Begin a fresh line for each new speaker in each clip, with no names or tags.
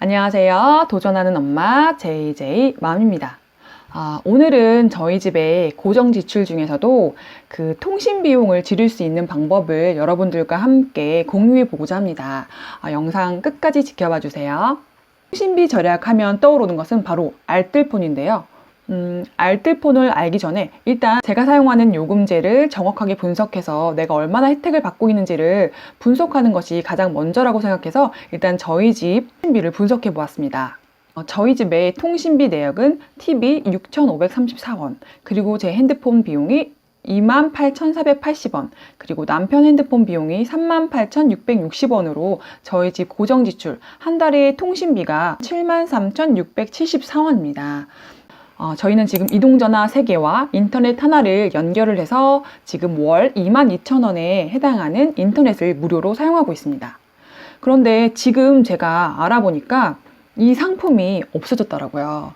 안녕하세요. 도전하는 엄마 JJ 맘입니다. 아, 오늘은 저희 집의 고정 지출 중에서도 그 통신 비용을 줄일 수 있는 방법을 여러분들과 함께 공유해 보고자 합니다. 아, 영상 끝까지 지켜봐 주세요. 통신비 절약하면 떠오르는 것은 바로 알뜰폰인데요. 음, 알뜰폰을 알기 전에 일단 제가 사용하는 요금제를 정확하게 분석해서 내가 얼마나 혜택을 받고 있는지를 분석하는 것이 가장 먼저라고 생각해서 일단 저희 집 통신비를 분석해 보았습니다. 어, 저희 집의 통신비 내역은 TV 6,534원, 그리고 제 핸드폰 비용이 28,480원, 그리고 남편 핸드폰 비용이 38,660원으로 저희 집 고정 지출 한 달의 통신비가 73,674원입니다. 어, 저희는 지금 이동전화 3개와 인터넷 하나를 연결을 해서 지금 월 22,000원에 해당하는 인터넷을 무료로 사용하고 있습니다. 그런데 지금 제가 알아보니까 이 상품이 없어졌더라고요.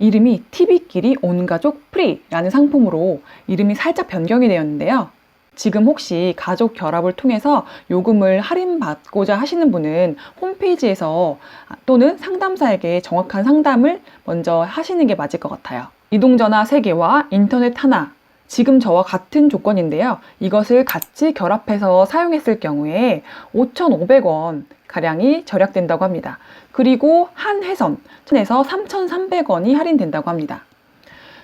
이름이 TV끼리 온 가족 프리라는 상품으로 이름이 살짝 변경이 되었는데요. 지금 혹시 가족 결합을 통해서 요금을 할인받고자 하시는 분은 홈페이지에서 또는 상담사에게 정확한 상담을 먼저 하시는 게 맞을 것 같아요. 이동전화 3개와 인터넷 하나. 지금 저와 같은 조건인데요. 이것을 같이 결합해서 사용했을 경우에 5,500원 가량이 절약된다고 합니다. 그리고 한 회선에서 3,300원이 할인된다고 합니다.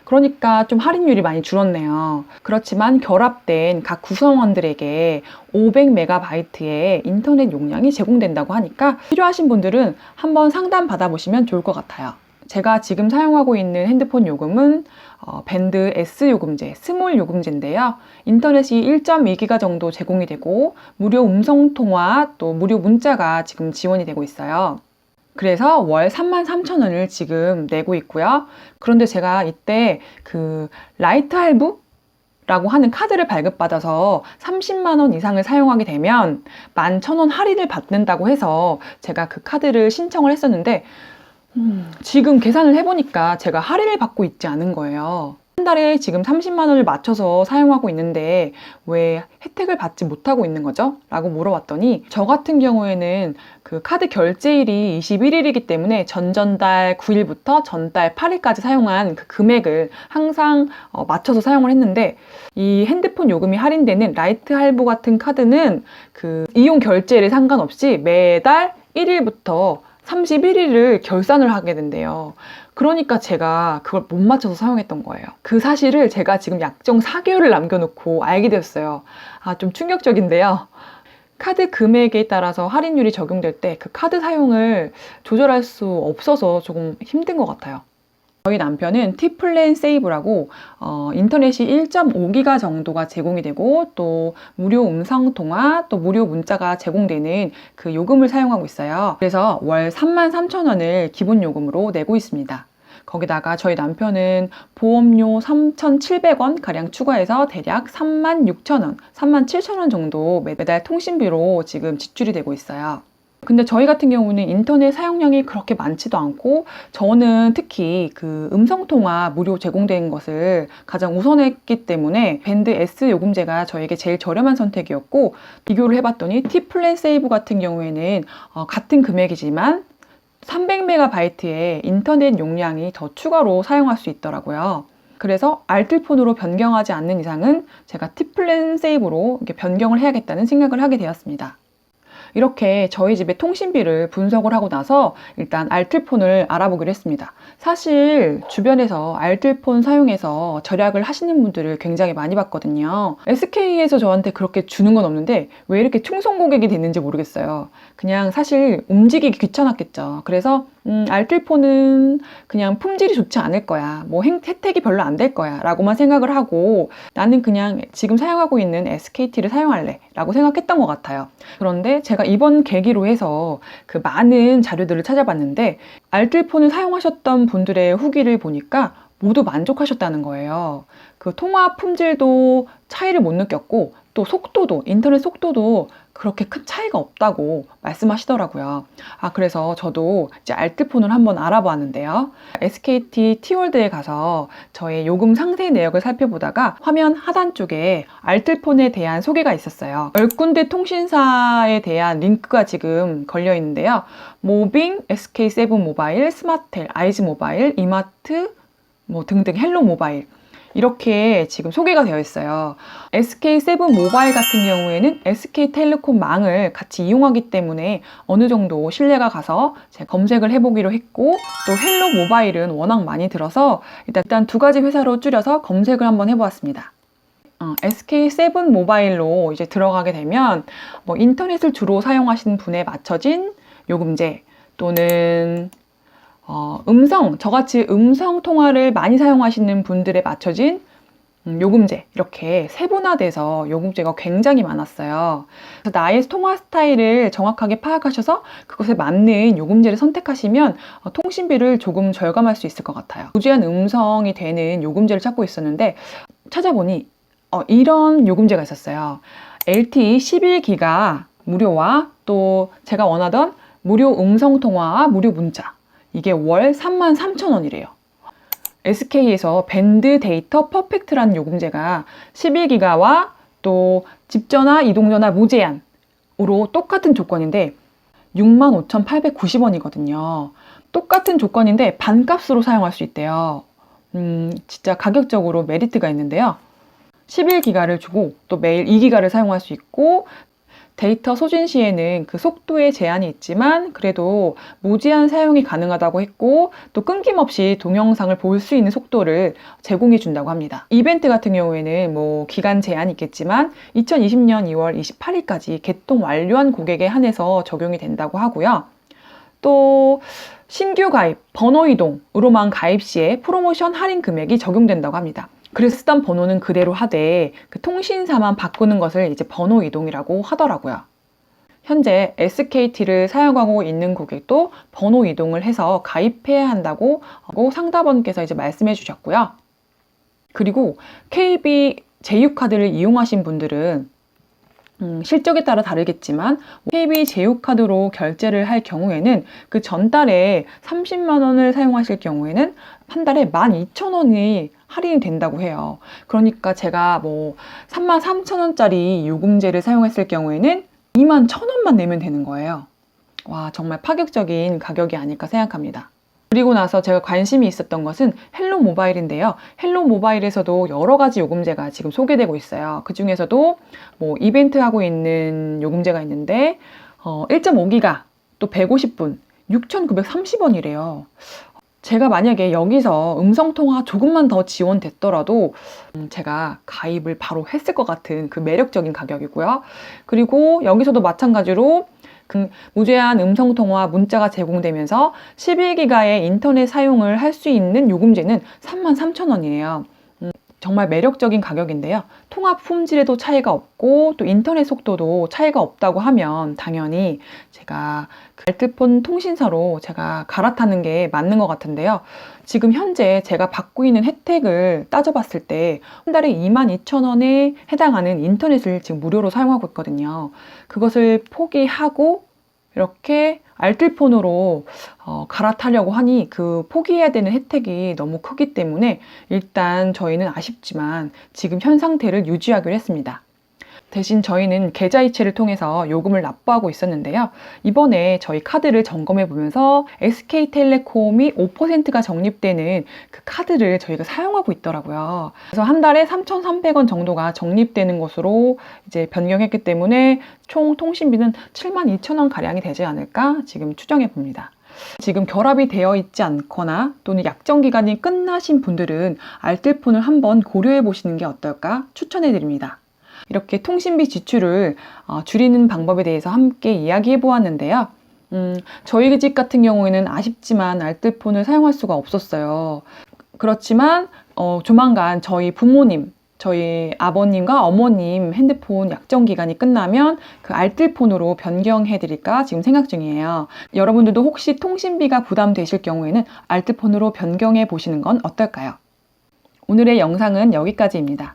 그러니까 좀 할인율이 많이 줄었네요. 그렇지만 결합된 각 구성원들에게 500MB의 인터넷 용량이 제공된다고 하니까 필요하신 분들은 한번 상담 받아보시면 좋을 것 같아요. 제가 지금 사용하고 있는 핸드폰 요금은 어, 밴드 S 요금제, 스몰 요금제인데요. 인터넷이 1.2기가 정도 제공이 되고 무료 음성 통화 또 무료 문자가 지금 지원이 되고 있어요. 그래서 월 33,000원을 지금 내고 있고요. 그런데 제가 이때 그 라이트 할부 라고 하는 카드를 발급받아서 30만 원 이상을 사용하게 되면 11,000원 할인을 받는다고 해서 제가 그 카드를 신청을 했었는데 음, 지금 계산을 해보니까 제가 할인을 받고 있지 않은 거예요. 한 달에 지금 30만 원을 맞춰서 사용하고 있는데 왜 혜택을 받지 못하고 있는 거죠? 라고 물어봤더니 저 같은 경우에는 그 카드 결제일이 21일이기 때문에 전전달 9일부터 전달 8일까지 사용한 그 금액을 항상 어, 맞춰서 사용을 했는데 이 핸드폰 요금이 할인되는 라이트 할부 같은 카드는 그 이용 결제일에 상관없이 매달 1일부터 31일을 결산을 하게 된대요. 그러니까 제가 그걸 못 맞춰서 사용했던 거예요. 그 사실을 제가 지금 약정 4개월을 남겨놓고 알게 되었어요. 아, 좀 충격적인데요. 카드 금액에 따라서 할인율이 적용될 때 그 카드 사용을 조절할 수 없어서 조금 힘든 것 같아요. 저희 남편은 T플랜 세이브라고 어, 인터넷이 1.5기가 정도가 제공이 되고 또 무료 음성 통화 또 무료 문자가 제공되는 그 요금을 사용하고 있어요. 그래서 월 33,000원을 기본 요금으로 내고 있습니다. 거기다가 저희 남편은 보험료 3,700원 가량 추가해서 대략 36,000원, 37,000원 정도 매달 통신비로 지금 지출이 되고 있어요. 근데 저희 같은 경우는 인터넷 사용량이 그렇게 많지도 않고 저는 특히 그 음성통화 무료 제공된 것을 가장 우선했기 때문에 밴드 S 요금제가 저에게 제일 저렴한 선택이었고 비교를 해봤더니 T 플랜 세이브 같은 경우에는 어, 같은 금액이지만 300MB의 인터넷 용량이 더 추가로 사용할 수 있더라고요. 그래서 알뜰폰으로 변경하지 않는 이상은 제가 T플랜 세이브로 변경을 해야겠다는 생각을 하게 되었습니다. 이렇게 저희 집의 통신비를 분석을 하고 나서 일단 알뜰폰을 알아보기로 했습니다. 사실 주변에서 알뜰폰 사용해서 절약을 하시는 분들을 굉장히 많이 봤거든요. SK에서 저한테 그렇게 주는 건 없는데 왜 이렇게 충성 고객이 됐는지 모르겠어요. 그냥 사실 움직이기 귀찮았겠죠. 그래서 음, 알뜰폰은 그냥 품질이 좋지 않을 거야. 뭐 혜택이 별로 안 될 거야. 라고만 생각을 하고 나는 그냥 지금 사용하고 있는 SKT를 사용할래. 라고 생각했던 것 같아요. 그런데 제가 이번 계기로 해서 그 많은 자료들을 찾아봤는데 알뜰폰을 사용하셨던 분들의 후기를 보니까 모두 만족하셨다는 거예요. 그 통화 품질도 차이를 못 느꼈고 또 속도도, 인터넷 속도도 그렇게 큰 차이가 없다고 말씀하시더라고요. 아, 그래서 저도 이제 알뜰폰을 한번 알아보았는데요. SKT T월드에 가서 저의 요금 상세 내역을 살펴보다가 화면 하단 쪽에 알뜰폰에 대한 소개가 있었어요. 10군데 통신사에 대한 링크가 지금 걸려 있는데요. 모빙, SK7 모바일, 스마텔, 아이즈 모바일, 이마트, 뭐 등등 헬로 모바일. 이렇게 지금 소개가 되어 있어요. SK7 모바일 같은 경우에는 SK텔레콤 망을 같이 이용하기 때문에 어느 정도 신뢰가 가서 검색을 해보기로 했고 또 헬로 모바일은 워낙 많이 들어서 일단, 일단 두 가지 회사로 줄여서 검색을 한번 해보았습니다. 어, SK7 모바일로 이제 들어가게 되면 뭐 인터넷을 주로 사용하시는 분에 맞춰진 요금제 또는 어, 음성, 저같이 음성 통화를 많이 사용하시는 분들에 맞춰진 음, 요금제 이렇게 세분화돼서 요금제가 굉장히 많았어요. 그래서 나의 통화 스타일을 정확하게 파악하셔서 그것에 맞는 요금제를 선택하시면 어, 통신비를 조금 절감할 수 있을 것 같아요. 무제한 음성이 되는 요금제를 찾고 있었는데 찾아보니 어, 이런 요금제가 있었어요. LTE 11기가 무료와 또 제가 원하던 무료 음성 통화와 무료 문자 이게 월 33,000원이래요. SK에서 밴드 데이터 퍼펙트라는 요금제가 11기가와 또 집전화, 이동전화 무제한으로 똑같은 조건인데 65,890원이거든요. 똑같은 조건인데 반값으로 사용할 수 있대요. 음, 진짜 가격적으로 메리트가 있는데요. 11기가를 주고 또 매일 2기가를 사용할 수 있고 데이터 소진 시에는 그 속도에 제한이 있지만 그래도 무제한 사용이 가능하다고 했고 또 끊김없이 동영상을 볼 수 있는 속도를 제공해 준다고 합니다. 이벤트 같은 경우에는 뭐 기간 제한이 있겠지만 2020년 2월 28일까지 개통 완료한 고객에 한해서 적용이 된다고 하고요. 또 신규 가입, 번호 이동으로만 가입 시에 프로모션 할인 금액이 적용된다고 합니다. 그래서 쓰던 번호는 그대로 하되 그 통신사만 바꾸는 것을 이제 번호 이동이라고 하더라고요. 현재 SKT를 사용하고 있는 고객도 번호 이동을 해서 가입해야 한다고 상담원께서 이제 말씀해 주셨고요. 그리고 KB 제휴카드를 이용하신 분들은 음, 실적에 따라 다르겠지만 KB 제휴카드로 결제를 할 경우에는 그 전달에 30만 원을 사용하실 경우에는 한 달에 12,000원이 할인이 된다고 해요. 그러니까 제가 뭐 3만 3천 원짜리 요금제를 사용했을 경우에는 2만 1천 원만 내면 되는 거예요. 와, 정말 파격적인 가격이 아닐까 생각합니다. 그리고 나서 제가 관심이 있었던 것은 헬로 모바일인데요. 헬로 모바일에서도 여러 가지 요금제가 지금 소개되고 있어요. 그 중에서도 뭐 이벤트 하고 있는 요금제가 있는데 어, 1.5기가 또 150분 6,930원이래요. 제가 만약에 여기서 음성통화 조금만 더 지원됐더라도 음, 제가 가입을 바로 했을 것 같은 그 매력적인 가격이고요. 그리고 여기서도 마찬가지로 그 무제한 음성통화 문자가 제공되면서 11기가의 인터넷 사용을 할 수 있는 요금제는 33,000원이에요. 음, 정말 매력적인 가격인데요. 통화 품질에도 차이가 없고 또 인터넷 속도도 차이가 없다고 하면 당연히 제가 그 알뜰폰 통신사로 제가 갈아타는 게 맞는 것 같은데요. 지금 현재 제가 받고 있는 혜택을 따져봤을 때 한 달에 22,000원에 해당하는 인터넷을 지금 무료로 사용하고 있거든요. 그것을 포기하고 이렇게 알뜰폰으로 어, 갈아타려고 하니 그 포기해야 되는 혜택이 너무 크기 때문에 일단 저희는 아쉽지만 지금 현 상태를 유지하기로 했습니다. 대신 저희는 계좌이체를 통해서 요금을 납부하고 있었는데요. 이번에 저희 카드를 점검해 보면서 SK텔레콤이 5%가 적립되는 그 카드를 저희가 사용하고 있더라고요. 그래서 한 달에 3,300원 정도가 적립되는 것으로 이제 변경했기 때문에 총 통신비는 72,000원 가량이 되지 않을까 지금 추정해 봅니다. 지금 결합이 되어 있지 않거나 또는 약정 기간이 끝나신 분들은 알뜰폰을 한번 고려해 보시는 게 어떨까 추천해 드립니다. 이렇게 통신비 지출을 어, 줄이는 방법에 대해서 함께 이야기해 보았는데요. 음, 저희 집 같은 경우에는 아쉽지만 알뜰폰을 사용할 수가 없었어요. 그렇지만 어, 조만간 저희 부모님, 저희 아버님과 어머님 핸드폰 약정 기간이 끝나면 그 알뜰폰으로 변경해 드릴까 지금 생각 중이에요. 여러분들도 혹시 통신비가 부담되실 경우에는 알뜰폰으로 변경해 보시는 건 어떨까요? 오늘의 영상은 여기까지입니다.